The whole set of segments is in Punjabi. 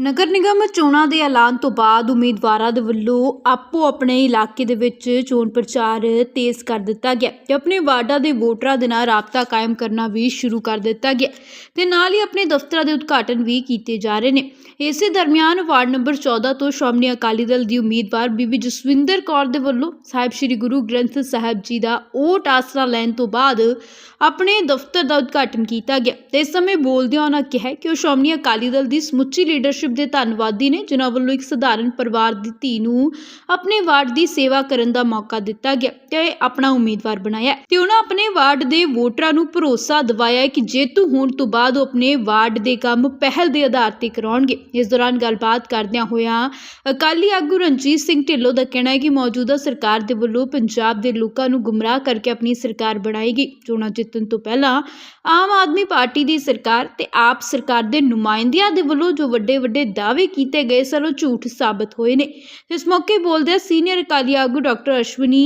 ਨਗਰ ਨਿਗਮ ਚੋਣਾਂ ਦੇ ਐਲਾਨ ਤੋਂ ਬਾਅਦ ਉਮੀਦਵਾਰਾਂ ਦੇ ਵੱਲੋਂ ਆਪੋ ਆਪਣੇ ਇਲਾਕੇ ਦੇ ਵਿੱਚ ਚੋਣ ਪ੍ਰਚਾਰ ਤੇਜ਼ ਕਰ ਦਿੱਤਾ ਗਿਆ ਤੇ ਆਪਣੇ ਵਾਰਡਾਂ ਦੇ ਵੋਟਰਾਂ ਦੇ ਨਾਲ ਰਾਬਤਾ ਕਾਇਮ ਕਰਨਾ ਵੀ ਸ਼ੁਰੂ ਕਰ ਦਿੱਤਾ ਗਿਆ ਤੇ ਨਾਲ ਹੀ ਆਪਣੇ ਦਫ਼ਤਰਾਂ ਦੇ ਉਦਘਾਟਨ ਵੀ ਕੀਤੇ ਜਾ ਰਹੇ ਨੇ। ਇਸੇ ਦਰਮਿਆਨ ਵਾਰਡ ਨੰਬਰ 14 ਤੋਂ ਸ਼੍ਰੋਮਣੀ ਅਕਾਲੀ ਦਲ ਦੀ ਉਮੀਦਵਾਰ ਬੀਬੀ ਜਸਵਿੰਦਰ ਕੌਰ ਦੇ ਵੱਲੋਂ ਸਾਹਿਬ ਸ੍ਰੀ ਗੁਰੂ ਗ੍ਰੰਥ ਸਾਹਿਬ ਜੀ ਦਾ ਓਟ ਆਸਰਾ ਲੈਣ ਤੋਂ ਬਾਅਦ ਆਪਣੇ ਦਫ਼ਤਰ ਦਾ ਉਦਘਾਟਨ ਕੀਤਾ ਗਿਆ। ਤੇ ਇਸ ਸਮੇਂ ਬੋਲਦਿਆਂ ਉਹਨਾਂ ਕਿਹਾ ਕਿ ਉਹ ਸ਼੍ਰੋਮਣੀ ਅਕਾਲੀ ਦਲ ਦੀ ਸਮੁੱਚੀ ਲੀਡਰਸ਼ਿਪ ਦੇ ਧੰਨਵਾਦੀ ਨੇ ਜਿਨ੍ਹਾਂ ਵੱਲੋਂ ਇੱਕ ਸਧਾਰਨ ਪਰਿਵਾਰ ਦੀ ਧੀ ਨੂੰ ਆਪਣੇ ਵਾਰਡ ਦੀ ਸੇਵਾ ਕਰਨ ਦਾ ਮੌਕਾ ਦਿੱਤਾ ਗਿਆ ਤੇ ਆਪਣਾ ਉਮੀਦਵਾਰ ਬਣਾਇਆ। ਤੇ ਉਹਨਾਂ ਆਪਣੇ ਵਾਰਡ ਦੇ ਵੋਟਰਾਂ ਨੂੰ ਭਰੋਸਾ ਦਿਵਾਇਆ ਕਿ ਜੇਤੂ ਹੋਣ ਤੋਂ ਬਾਅਦ ਉਹ ਆਪਣੇ ਵਾਰਡ ਦੇ ਕੰਮ ਪਹਿਲ ਦੇ ਆਧਾਰ ਤੇ ਕਰਾਉਣਗੇ। ਇਸ ਦੌਰਾਨ ਗੱਲਬਾਤ ਕਰਦਿਆਂ ਹੋਇਆਂ ਅਕਾਲੀ ਆਗੂ ਰਣਜੀਤ ਸਿੰਘ ਢਿੱਲੋਂ ਦਾ ਕਹਿਣਾ ਹੈ ਕਿ ਮੌਜੂਦਾ ਸਰਕਾਰ ਦੇ ਵੱਲੋਂ ਪੰਜਾਬ ਦੇ ਲੋਕਾਂ ਨੂੰ ਗੁੰਮਰਾਹ ਕਰਕੇ ਆਪਣੀ ਸਰਕਾਰ ਬਣਾਈ ਗਈ ਚੋਣਾਂ ਜਿੱਤਣ ਤੋਂ ਪਹਿਲਾਂ ਆਮ ਆਦਮੀ ਪਾਰਟੀ ਦੀ ਸਰਕਾਰ ਤੇ ਆਪ ਸਰਕਾਰ ਦੇ ਨੁਮਾਇੰਦਿਆਂ ਦੇ ਵੱਲੋਂ ਜੋ ਵੱਡੇ ਵੱਡੇ ਦਾਅਵੇ ਕੀਤੇ ਗਏ ਸਨ, ਉਹ ਝੂਠ ਸਾਬਤ ਹੋਏ ਨੇ। ਇਸ ਮੌਕੇ ਬੋਲਦਿਆਂ ਸੀਨੀਅਰ ਅਕਾਲੀ ਆਗੂ ਡਾਕਟਰ ਅਸ਼ਵਨੀ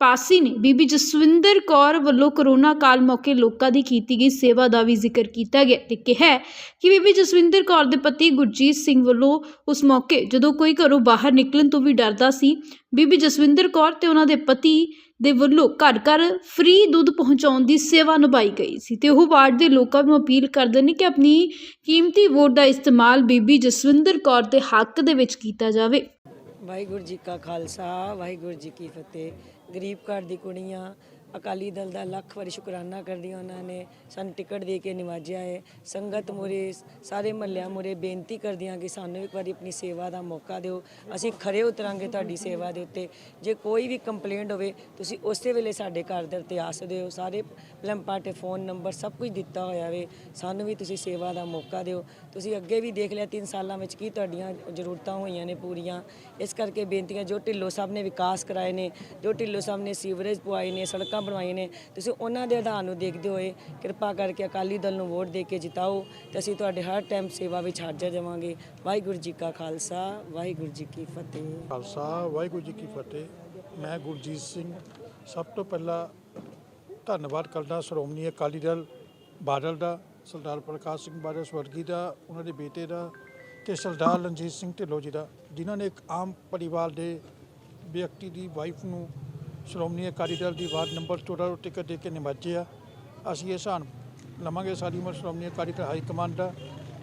ਪਾਸੀ ਨੇ ਬੀਬੀ ਜਸਵਿੰਦਰ ਕੌਰ ਵੱਲੋਂ ਕਰੋਨਾ ਕਾਲ ਮੌਕੇ ਲੋਕਾਂ ਦੀ ਕੀਤੀ ਗਈ ਸੇਵਾ ਦਾ ਵੀ ਜ਼ਿਕਰ ਕੀਤਾ ਗਿਆ ਤੇ ਕਿਹਾ ਕਿ ਬੀਬੀ ਜਸਵਿੰਦਰ ਕੌਰ ਦੇ ਪਤੀ ਗੁਰਜੀਤ ਸਿੰਘ ਵੱਲੋਂ ਉਸ ਮੌਕੇ ਜਦੋਂ ਕੋਈ ਘਰੋਂ ਬਾਹਰ ਨਿਕਲਣ ਤੋਂ ਵੀ ਡਰਦਾ ਸੀ, ਬੀਬੀ ਜਸਵਿੰਦਰ ਕੌਰ ਤੇ ਉਹਨਾਂ ਦੇ ਪਤੀ ਦੇ ਵੱਲੋਂ ਘਰ ਘਰ ਫ੍ਰੀ ਦੁੱਧ ਪਹੁੰਚਾਉਣ ਦੀ ਸੇਵਾ ਨਿਭਾਈ ਗਈ ਸੀ ਤੇ ਉਹ ਵਾਰਡ ਦੇ ਲੋਕਾਂ ਨੂੰ ਅਪੀਲ ਕਰਦੇ ਨੇ ਕਿ ਆਪਣੀ ਕੀਮਤੀ ਵੋਟ ਦਾ ਇਸਤੇਮਾਲ ਬੀਬੀ ਜਸਵਿੰਦਰ ਕੌਰ ਦੇ ਹੱਕ ਦੇ ਵਿੱਚ ਕੀਤਾ ਜਾਵੇ। ਵਾਹਿਗੁਰੂ ਜੀ ਕਾ ਖਾਲਸਾ ਵਾਹਿਗੁਰੂ ਜੀ ਕੀ ਫਤਿਹ। ਗਰੀਬ ਘਰ ਦੀ ਕੁੜੀਆਂ ਅਕਾਲੀ ਦਲ ਦਾ ਲੱਖ ਵਾਰੀ ਸ਼ੁਕਰਾਨਾ ਕਰਦੀਆਂ ਉਹਨਾਂ ਨੇ, ਸਾਨੂੰ ਟਿਕਟ ਦੇ ਕੇ ਨਿਵਾਜਿਆ ਹੈ। ਸੰਗਤ ਮੁਰੇ ਸਾਰੇ ਮਹੱਲਿਆਂ ਮੁਰੇ ਬੇਨਤੀ ਕਰਦੀਆਂ ਕਿ ਸਾਨੂੰ ਇੱਕ ਵਾਰੀ ਆਪਣੀ ਸੇਵਾ ਦਾ ਮੌਕਾ ਦਿਓ। ਅਸੀਂ ਖਰੇ ਉਤਰਾਂਗੇ ਤੁਹਾਡੀ ਸੇਵਾ ਦੇ ਉੱਤੇ। ਜੇ ਕੋਈ ਵੀ ਕੰਪਲੇਂਟ ਹੋਵੇ, ਤੁਸੀਂ ਉਸੇ ਵੇਲੇ ਸਾਡੇ ਘਰ ਦੇ ਉੱਤੇ ਆ ਸਕਦੇ ਹੋ। ਸਾਰੇ ਪਲੰਪਾਟੇ ਫੋਨ ਨੰਬਰ ਸਭ ਕੁਝ ਦਿੱਤਾ ਹੋਇਆ ਵੇ। ਸਾਨੂੰ ਵੀ ਤੁਸੀਂ ਸੇਵਾ ਦਾ ਮੌਕਾ ਦਿਓ। ਤੁਸੀਂ ਅੱਗੇ ਵੀ ਦੇਖ ਲਿਆ 3 ਸਾਲਾਂ ਵਿੱਚ ਕੀ ਤੁਹਾਡੀਆਂ ਜ਼ਰੂਰਤਾਂ ਹੋਈਆਂ ਨੇ ਪੂਰੀਆਂ। ਇਸ ਕਰਕੇ ਬੇਨਤੀਆਂ, ਜੋ ਢਿੱਲੋਂ ਸਾਹਿਬ ਨੇ ਵਿਕਾਸ ਕਰਾਏ ਨੇ, ਜੋ ਢਿੱਲੋਂ ਸਾਹਿਬ ਨੇ ਸੀਵਰੇਜ ਪਵਾਏ ਨੇ, ਸੜਕਾਂ ਬਣਵਾਈਆਂ ਨੇ, ਤੁਸੀਂ ਉਹਨਾਂ ਦੇ ਆਧਾਰ ਨੂੰ ਦੇਖਦੇ ਹੋਏ ਕਿਰਪਾ ਕਰਕੇ ਅਕਾਲੀ ਦਲ ਨੂੰ ਵੋਟ ਦੇ ਕੇ ਜਿਤਾਓ ਤੇ ਅਸੀਂ ਤੁਹਾਡੇ ਹਰ ਟਾਈਮ ਸੇਵਾ ਵਿੱਚ ਹਾਜ਼ਰ ਜਾਵਾਂਗੇ ਵਾਹਿਗੁਰੂ ਜੀ ਕਾ ਖਾਲਸਾ, ਵਾਹਿਗੁਰੂ ਜੀ ਕੀ ਫਤਿਹ। ਖਾਲਸਾ, ਵਾਹਿਗੁਰੂ ਜੀ ਕੀ ਫਤਿਹ। ਮੈਂ ਗੁਰਜੀਤ ਸਿੰਘ। ਸਭ ਤੋਂ ਪਹਿਲਾਂ ਧੰਨਵਾਦ ਕਰਦਾ ਸ਼੍ਰੋਮਣੀ ਅਕਾਲੀ ਦਲ ਬਾਦਲ ਦਾ, ਸਰਦਾਰ ਪ੍ਰਕਾਸ਼ ਸਿੰਘ ਬਾਦਲ ਸਵਰਗੀ ਦਾ, ਉਹਨਾਂ ਦੇ ਬੇਟੇ ਦਾ ਤੇ ਸਰਦਾਰ ਰਣਜੀਤ ਸਿੰਘ ਢਿੱਲੋਂ ਜੀ ਦਾ, ਜਿਨ੍ਹਾਂ ਨੇ ਇੱਕ ਆਮ ਪਰਿਵਾਰ ਦੇ ਵਿਅਕਤੀ ਦੀ ਵਾਈਫ ਨੂੰ ਸ਼੍ਰੋਮਣੀ ਅਕਾਲੀ ਦਲ ਦੀ ਵਾਰਡ ਨੰਬਰ 14 ਤੋਂ ਟਿਕਟ ਦੇ ਕੇ ਨਿਵਾਜੇ ਆ। ਅਸੀਂ ਇਹ ਸਾਨ ਲਵਾਂਗੇ ਸਾਡੀ ਉਮਰ ਸ਼੍ਰੋਮਣੀ ਅਕਾਲੀ ਦਲ ਹਾਈ ਕਮਾਂਡ ਦਾ।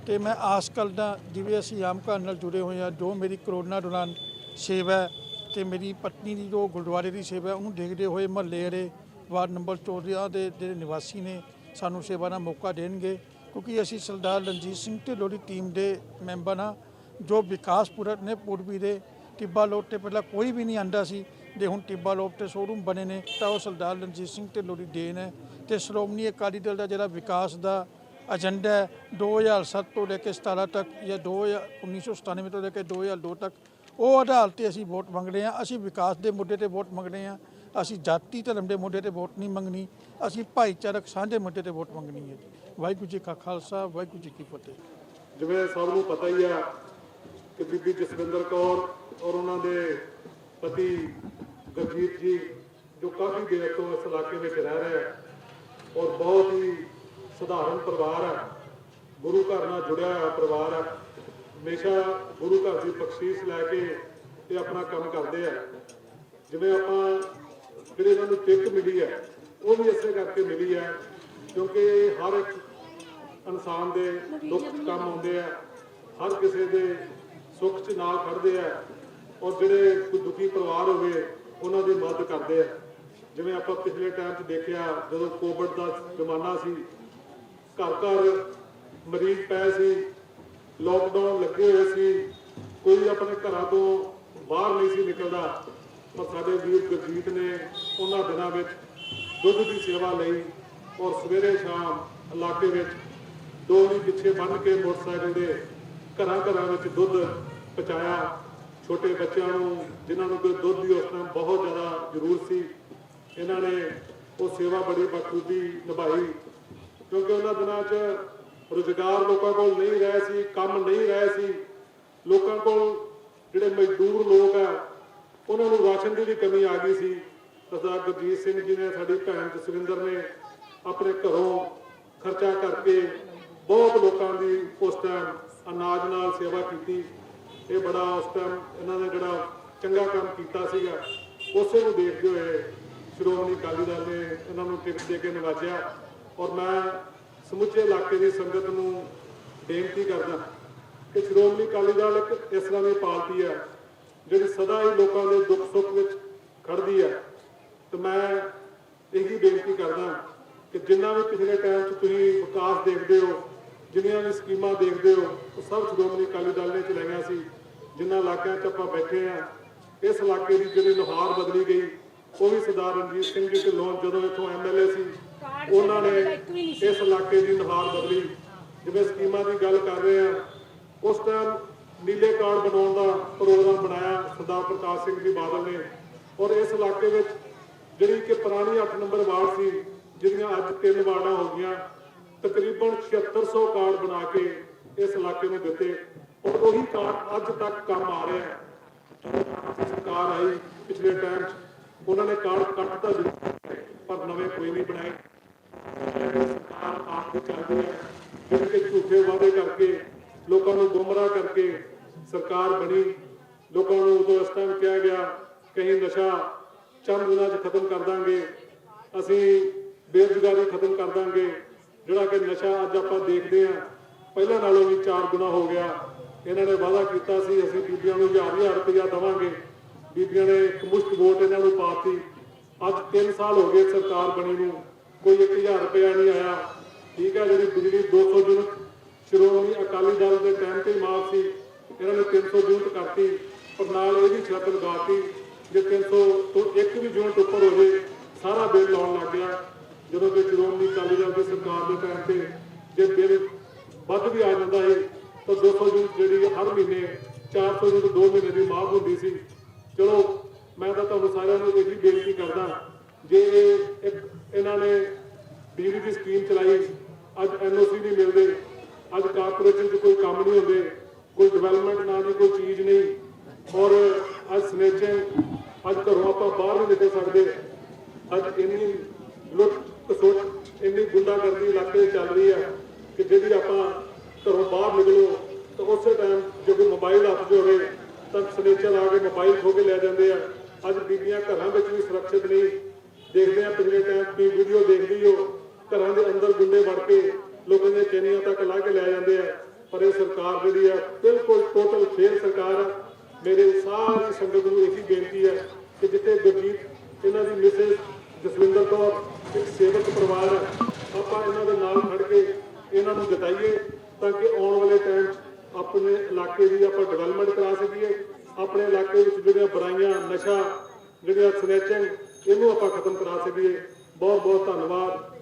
ਤੇ ਮੈਂ ਆਸ ਕਰਦਾ, ਜਿਵੇਂ ਅਸੀਂ ਆਮ ਘਰ ਨਾਲ ਜੁੜੇ ਹੋਏ ਹਾਂ ਜੋ ਮੇਰੀ ਕਰੋਨਾ ਦੌਰਾਨ ਸੇਵਾ ਹੈ ਤੇ ਮੇਰੀ ਪਤਨੀ ਦੀ ਜੋ ਗੁਰਦੁਆਰੇ ਦੀ ਸੇਵਾ ਉਹਨੂੰ ਦੇਖਦੇ ਹੋਏ ਮਹੱਲੇ ਵਾਲੇ ਵਾਰਡ ਨੰਬਰ 14 ਦੇ ਜਿਹੜੇ ਨਿਵਾਸੀ ਨੇ, ਸਾਨੂੰ ਸੇਵਾ ਦਾ ਮੌਕਾ ਦੇਣਗੇ। ਕਿਉਂਕਿ ਅਸੀਂ ਸਰਦਾਰ ਰਣਜੀਤ ਸਿੰਘ ਢਿੱਲੋਂ ਦੀ ਟੀਮ ਦੇ ਮੈਂਬਰ ਹਾਂ, ਜੋ ਵਿਕਾਸਪੁਰ ਨੇ ਪੂਰਬੀ ਦੇ ਟਿੱਬਾ ਲੋਟ ਤੇ ਪਹਿਲਾਂ ਕੋਈ ਵੀ ਨਹੀਂ ਆਂਦਾ ਸੀ ਦੇ ਹੁਣ ਟਿੱਬਾ ਲੋਪ ਤੇ ਸ਼ੋਰੂਮ ਬਣੇ ਨੇ, ਤਾਂ ਉਹ ਸਰਦਾਰ ਰਣਜੀਤ ਸਿੰਘ ਢਿੱਲੋਂ ਦੀ ਦੇਣ ਹੈ ਤੇ ਸ਼੍ਰੋਮਣੀ ਅਕਾਲੀ ਦਲ ਦਾ ਜਿਹੜਾ ਵਿਕਾਸ ਦਾ ਏਜੰਡਾ ਹੈ 2007 ਤੋਂ ਲੈ ਕੇ 17 ਤੱਕ ਜਾਂ 2000 1997 ਤੋਂ ਲੈ ਕੇ 2002 ਤੱਕ, ਉਹ ਆਧਾਰ ਤੇ ਅਸੀਂ ਵੋਟ ਮੰਗ ਰਹੇ ਹਾਂ, ਅਸੀਂ ਵਿਕਾਸ ਦੇ ਮੁੱਦੇ ਤੇ ਵੋਟ ਮੰਗ ਰਹੇ ਹਾਂ, ਅਸੀਂ ਜਾਤੀ ਧਰਮ ਦੇ ਮੁੱਦੇ ਤੇ ਵੋਟ ਨਹੀਂ ਮੰਗਣੀ, ਅਸੀਂ ਭਾਈਚਾਰਕ ਸਾਂਝੇ ਮੁੱਦੇ ਤੇ ਵੋਟ ਮੰਗਣੀ ਹੈ ਵਾਹਿਗੁਰੂ ਜੀ ਕਾ ਖਾਲਸਾ, ਵਾਹਿਗੁਰੂ ਜੀ ਕੀ ਫਤਿਹ। ਜਿਵੇਂ ਸਭ ਨੂੰ ਪਤਾ ਹੀ ਆ ਕਿ ਬੀਬੀ ਜਸਵਿੰਦਰ ਕੌਰ ਔਰ ਉਹਨਾਂ ਦੇ ਪਤੀ ਗੁਰਜੀਤ ਜੀ, ਜੋ ਕਾਫੀ ਦੇਰ ਤੋਂ ਇਸ ਇਲਾਕੇ ਵਿੱਚ ਰਹਿ ਰਹੇ ਹੈ ਔਰ ਬਹੁਤ ਹੀ ਸਧਾਰਨ ਪਰਿਵਾਰ ਹੈ ਗੁਰੂ ਘਰ ਨਾਲ ਜੁੜਿਆ ਹੋਇਆ ਪਰਿਵਾਰ ਹੈ ਹਮੇਸ਼ਾ ਗੁਰੂ ਘਰ ਦੀ ਬਖਸ਼ੀਸ਼ ਲੈ ਕੇ ਇਹ ਆਪਣਾ ਕੰਮ ਕਰਦੇ ਆ। ਜਿਵੇਂ ਆਪਾਂ ਜਿਹੜੇ ਇਹਨਾਂ ਨੂੰ ਟਿਕਟ ਮਿਲੀ ਹੈ ਉਹ ਵੀ ਇਸੇ ਕਰਕੇ ਮਿਲੀ ਹੈ ਕਿਉਂਕਿ ਹਰ ਇੱਕ ਇਨਸਾਨ ਦੇ ਦੁੱਖ 'ਚ ਕੰਮ ਆਉਂਦੇ ਆ, ਹਰ ਕਿਸੇ ਦੇ ਸੁੱਖ 'ਚ ਨਾਲ ਖੜਦੇ ਆ ਔਰ ਜਿਹੜੇ ਕੋਈ ਦੁਖੀ ਪਰਿਵਾਰ ਹੋਵੇ ਉਹਨਾਂ ਦੀ ਮਦਦ ਕਰਦੇ ਆ। ਜਿਵੇਂ ਆਪਾਂ ਪਿਛਲੇ ਟਾਈਮ 'ਚ ਦੇਖਿਆ, ਜਦੋਂ ਕੋਵਿਡ ਦਾ ਜ਼ਮਾਨਾ ਸੀ, ਘਰ ਘਰ ਮਰੀਜ਼ ਪਏ ਸੀ ਲੋਕਡਾਊਨ ਲੱਗੇ ਹੋਏ ਸੀ, ਕੋਈ ਆਪਣੇ ਘਰਾਂ ਤੋਂ ਬਾਹਰ ਨਹੀਂ ਸੀ ਨਿਕਲਦਾ। ਪਰ ਸਾਡੇ ਵੀਰ ਗੁਰਜੀਤ ਨੇ ਉਹਨਾਂ ਦਿਨਾਂ ਵਿੱਚ ਦੁੱਧ ਦੀ ਸੇਵਾ ਲਈ ਔਰ ਸਵੇਰੇ ਸ਼ਾਮ ਇਲਾਕੇ ਵਿੱਚ ਦੋ ਵੀ ਪਿੱਛੇ ਬੰਨ ਕੇ ਮੋਟਰਸਾਈਕਲ ਦੇ ਘਰਾਂ ਘਰਾਂ ਵਿੱਚ ਦੁੱਧ ਪਹੁੰਚਾਇਆ। ਛੋਟੇ ਬੱਚਿਆਂ ਨੂੰ, ਜਿਨ੍ਹਾਂ ਨੂੰ ਕੋਈ ਦੁੱਧ ਦੀ ਉਸ ਟਾਈਮ ਬਹੁਤ ਜ਼ਿਆਦਾ ਜ਼ਰੂਰਤ ਸੀ, ਇਹਨਾਂ ਨੇ ਉਹ ਸੇਵਾ ਬੜੀ ਬਖੂਬੀ ਨਿਭਾਈ, ਕਿਉਂਕਿ ਉਹਨਾਂ ਦਿਨਾਂ 'ਚ ਰੁਜ਼ਗਾਰ ਲੋਕਾਂ ਕੋਲ ਨਹੀਂ ਰਹੇ ਸੀ, ਕੰਮ ਨਹੀਂ ਰਹੇ ਸੀ, ਲੋਕਾਂ ਕੋਲ ਜਿਹੜੇ ਮਜ਼ਦੂਰ ਲੋਕ ਆ, ਉਹਨਾਂ ਨੂੰ ਰਾਸ਼ਨ ਦੀ ਵੀ ਕਮੀ ਆ ਗਈ ਸੀ। ਸਰਦਾਰ ਗੁਰਜੀਤ ਸਿੰਘ ਜੀ ਨੇ, ਸਾਡੀ ਭੈਣ ਜਸਵਿੰਦਰ ਨੇ ਆਪਣੇ ਘਰੋਂ ਖਰਚਾ ਕਰਕੇ ਬਹੁਤ ਲੋਕਾਂ ਦੀ ਉਸ ਟਾਈਮ ਅਨਾਜ ਨਾਲ ਸੇਵਾ ਕੀਤੀ। ਇਹ ਬੜਾ ਉਸ ਟਾਈਮ ਇਹਨਾਂ ਨੇ ਜਿਹੜਾ ਚੰਗਾ ਕੰਮ ਕੀਤਾ ਸੀਗਾ, ਉਸੇ ਨੂੰ ਦੇਖਦੇ ਹੋਏ ਸ਼੍ਰੋਮਣੀ ਅਕਾਲੀ ਦਲ ਨੇ ਇਹਨਾਂ ਨੂੰ ਟਿਕਟ ਦੇ ਕੇ ਨਿਵਾਜਿਆ ਔਰ ਮੈਂ ਸਮੁੱਚੇ ਇਲਾਕੇ ਦੀ ਸੰਗਤ ਨੂੰ ਬੇਨਤੀ ਕਰਦਾ ਕਿ ਸ਼੍ਰੋਮਣੀ ਅਕਾਲੀ ਦਲ ਇੱਕ ਇਸ ਤਰ੍ਹਾਂ ਦੀ ਪਾਰਟੀ ਹੈ, ਜਿਹੜੀ ਸਦਾ ਹੀ ਲੋਕਾਂ ਦੇ ਦੁੱਖ ਸੁੱਖ ਵਿੱਚ ਖੜਦੀ ਹੈ। ਤੇ ਮੈਂ ਇਹੀ ਬੇਨਤੀ ਕਰਦਾ ਕਿ ਜਿੰਨਾ ਵੀ ਪਿਛਲੇ ਟਾਈਮ 'ਚ ਤੁਸੀਂ ਵਿਕਾਸ ਦੇਖਦੇ ਹੋ, ਜਿੰਨੀਆਂ ਵੀ ਸਕੀਮਾਂ ਦੇਖਦੇ ਹੋ, ਉਹ ਸਭ ਸ਼੍ਰੋਮਣੀ ਅਕਾਲੀ ਦਲ ਨੇ ਚਲਾਈਆਂ ਸੀ। ਜਿਨ੍ਹਾਂ ਇਲਾਕਿਆਂ 'ਚ ਆਪਾਂ ਬੈਠੇ ਆ, ਇਸ ਇਲਾਕੇ ਦੀ ਜਿਹੜੀ ਨੁਹਾਰ ਬਦਲੀ ਗਈ, ਉਹ ਵੀ ਸਰਦਾਰ ਰਣਜੀਤ ਸਿੰਘ ਜੀ ਢਿੱਲੋਂ ਜਦੋਂ ਇੱਥੋਂ ਐਮਐਲਏ ਸੀ, ਉਹਨਾਂ ਨੇ ਇਸ ਇਲਾਕੇ ਦੀ ਨੁਹਾਰ ਬਦਲੀ, ਜਿਵੇਂ ਸਕੀਮਾਂ ਦੀ ਗੱਲ ਕਰ ਰਹੇ ਆ, ਉਸ ਟਾਈਮ ਨੀਲੇ ਕਾਰਡ ਬਣਾਉਣ ਦਾ ਪ੍ਰੋਗਰਾਮ ਬਣਾਇਆ, ਸਰਦਾਰ ਪ੍ਰਕਾਸ਼ ਸਿੰਘ ਜੀ ਬਾਦਲ ਨੇ, ਔਰ ਇਸ ਇਲਾਕੇ ਵਿੱਚ ਜਿਹੜੀ ਕਿ ਪੁਰਾਣੀ 8 ਨੰਬਰ ਵਾਰਡ ਸੀ ਜਿਹੜੀਆਂ ਅੱਜ ਤਿੰਨ ਵਾਰਡਾਂ ਹੋ ਗਈਆਂ, ਤਕਰੀਬਨ 7600 ਕਾਰਡ ਬਣਾ ਕੇ ਇਸ ਇਲਾਕੇ ਨੂੰ ਦਿੱਤੇ। ਔਰ ਉਹੀ ਕਾਰਡ ਅੱਜ ਤੱਕ ਕੰਮ ਆ ਰਿਹਾ ਹੈ। ਸਰਕਾਰ ਆਈ ਪਿਛਲੇ ਟਾਈਮ 'ਚ। ਉਹਨਾਂ ਨੇ ਕਾਰਡ ਕੱਟ ਤਾਂ ਪਰ ਨਵੇਂ ਕੋਈ ਨਹੀਂ ਬਣਾਏ। ਸਰਕਾਰ ਆਪ ਦੀ ਚੱਲਦੀ ਹੈ। ਜਿਹੜੇ ਝੂਠੇ ਵਾਅਦੇ ਕਰਕੇ, ਲੋਕਾਂ ਨੂੰ ਗੁੰਮਰਾਹ ਕਰਕੇ ਸਰਕਾਰ ਬਣੀ। ਲੋਕਾਂ ਨੂੰ ਉਦੋਂ ਇਸ ਟਾਈਮ ਕਿਹਾ ਗਿਆ, ਕਹੀਂ ਨਸ਼ਾ ਚੰਦ ਦਿਨਾਂ 'ਚ ਖਤਮ ਕਰ ਦਾਂਗੇ। ਅਸੀਂ ਬੇਰੁਜ਼ਗਾਰੀ ਖਤਮ ਕਰ ਦਾਂਗੇ। ਜਿਹੜਾ ਕਿ ਨਸ਼ਾ ਅੱਜ ਆਪਾਂ ਦੇਖਦੇ ਹਾਂ, ਪਹਿਲਾਂ ਨਾਲੋਂ ਵੀ 4 ਗੁਣਾ ਹੋ ਗਿਆ। ਇਹਨਾਂ ਨੇ ਵਾਅਦਾ ਕੀਤਾ ਸੀ, ਅਸੀਂ ਬੀਬੀਆਂ ਨੂੰ ਹਜ਼ਾਰ ਹਜ਼ਾਰ ਰੁਪਇਆ ਦੇਵਾਂਗੇ। ਬੀਬੀਆਂ ਨੇ ਇੱਕ ਮੁਸ਼ਤ ਵੋਟ ਇਹਨਾਂ ਨੂੰ ਪਾਤੀ। ਅੱਜ 3 ਸਾਲ ਹੋ ਗਏ ਸਰਕਾਰ ਬਣੀ ਨੂੰ। ਕੋਈ 1000 ਰੁਪਇਆ ਨਹੀਂ ਆਇਆ। ਠੀਕ ਹੈ, ਜਿਹੜੀ ਬਿਜਲੀ 200 ਯੂਨਿਟ ਸ਼੍ਰੋਮਣੀ ਅਕਾਲੀ ਦਲ ਦੇ ਟਾਈਮ ਤੇ ਮਾਫ ਸੀ, ਇਹਨਾਂ ਨੇ 300 ਯੂਨਿਟ ਕਰਤੀ। ਪਰ ਨਾਲ ਇਹ ਵੀ ਸ਼ਰਤ ਲਗਾਤੀ ਜੇ 300 ਤੋਂ ਇੱਕ ਵੀ ਯੂਨਿਟ ਉੱਪਰ ਹੋ ਜੇ, ਸਾਰਾ ਬਿੱਲ ਲਾਉਣ ਲੱਗ ਗਿਆ। ਜਦੋਂ ਕਿ ਸ਼੍ਰੋਮਣੀ ਅਕਾਲੀ ਦਲ ਦੀ ਸਰਕਾਰ ਦੇ ਟਾਈਮ ਤੇ ਜੇ ਬਿੱਲ ਵੱਧ ਵੀ ਆ ਜਾਂਦਾ ਹੈ ਤਾਂ 200 ਯੂਨਿਟ ਜਿਹੜੀ ਹਰ ਮਹੀਨੇ 400 ਯੂਨਿਟ 2 ਮਹੀਨੇ ਦੀ ਮਾਫ ਹੁੰਦੀ ਸੀ। ਚਲੋ, ਮੈਂ ਤਾਂ ਤੁਹਾਨੂੰ ਸਾਰਿਆਂ ਨੂੰ ਇਹੀ ਬੇਨਤੀ ਕਰਦਾ, ਜੇ ਇਹਨਾਂ ਨੇ ਬਿਜਲੀ ਦੀ ਸਕੀਮ ਚਲਾਈ, ਅੱਜ ਐਨਓਸੀ ਨਹੀਂ ਮਿਲਦੇ, ਅੱਜ ਕਾਰਪੋਰੇਸ਼ਨ 'ਚ ਕੋਈ ਕੰਮ ਨਹੀਂ ਹੁੰਦੇ, ਕੋਈ ਡਿਵੈਲਪਮੈਂਟ ਨਾ ਦੀ ਕੋਈ ਚੀਜ਼ ਨਹੀਂ, ਔਰ ਅੱਜ ਸਨੇਚਿੰਗ ਅੱਜ ਘਰੋਂ ਆਪਾਂ ਬਾਹਰ ਨਹੀਂ ਨਿਕਲ ਸਕਦੇ, ਅੱਜ ਇੰਨੀ ਲੁੱਟ ਖਸੁੱਟ ਇੰਨੀ ਗੁੰਡਾਗਰਦੀ ਇਲਾਕੇ 'ਚ ਚੱਲ ਰਹੀ ਹੈ ਕਿ ਜਿਹਦੀ ਆਪਾਂ ਘਰੋਂ ਬਾਹਰ ਨਿਕਲੋ, ਤਾਂ ਉਸੇ ਟਾਈਮ ਜਦੋਂ ਮੋਬਾਈਲ ਹੱਥ 'ਚ ਹੋਵੇ ਤਾਂ ਸਨੇਚਰ ਆ ਕੇ ਮੋਬਾਈਲ ਖੋ ਕੇ ਲੈ ਜਾਂਦੇ ਆ। ਅੱਜ ਬੀਬੀਆਂ ਘਰਾਂ ਵਿੱਚ ਵੀ ਸੁਰੱਖਿਅਤ ਨਹੀਂ। ਦੇਖਦੇ ਆ ਪਿਛਲੇ ਟਾਈਮ ਦੀ ਵੀਡੀਓ ਦੇਖਦੀ ਹੋ ਘਰਾਂ ਦੇ ਅੰਦਰ ਗੁੰਡੇ ਵੜ ਕੇ ਲੋਕਾਂ ਦੀਆਂ ਚੈਨੀਆਂ ਤੱਕ ਲਾ ਕੇ ਲੈ ਜਾਂਦੇ ਆ। ਪਰ ਇਹ ਸਰਕਾਰ ਜਿਹੜੀ ਆ, ਬਿਲਕੁਲ ਟੋਟਲ ਫੇਲ ਸਰਕਾਰ ਆ। ਮੇਰੇ ਸਾਰੀ ਸੰਗਤ ਨੂੰ ਇਹੀ ਬੇਨਤੀ ਹੈ ਕਿ ਜਿੱਥੇ ਗੁਰਜੀਤ, ਇਹਨਾਂ ਦੀ ਮਿਸੇਸ ਜਸਵਿੰਦਰ ਕੌਰ, ਇੱਕ ਸੇਵਕ ਪਰਿਵਾਰ ਹੈ ਆਪਾਂ ਇਹਨਾਂ ਦੇ ਨਾਲ ਖੜ ਕੇ ਇਹਨਾਂ ਨੂੰ ਜਤਾਈਏ। ਤਾਂ ਕਿ ਆਉਣ ਵਾਲੇ ਟਾਈਮ 'ਚ ਆਪਣੇ ਇਲਾਕੇ ਦੀ ਆਪਾਂ ਡਿਵੈਲਪਮੈਂਟ ਕਰਾ ਸਕੀਏ। ਆਪਣੇ ਇਲਾਕੇ ਵਿੱਚ ਜਿਹੜੀਆਂ ਬੁਰਾਈਆਂ, ਨਸ਼ਾ, ਜਿਹੜੀਆਂ ਸਨੈਚਿੰਗ ਇਹਨੂੰ ਆਪਾਂ ਖਤਮ ਕਰਾ ਸਕੀਏ। ਬਹੁਤ ਬਹੁਤ ਧੰਨਵਾਦ।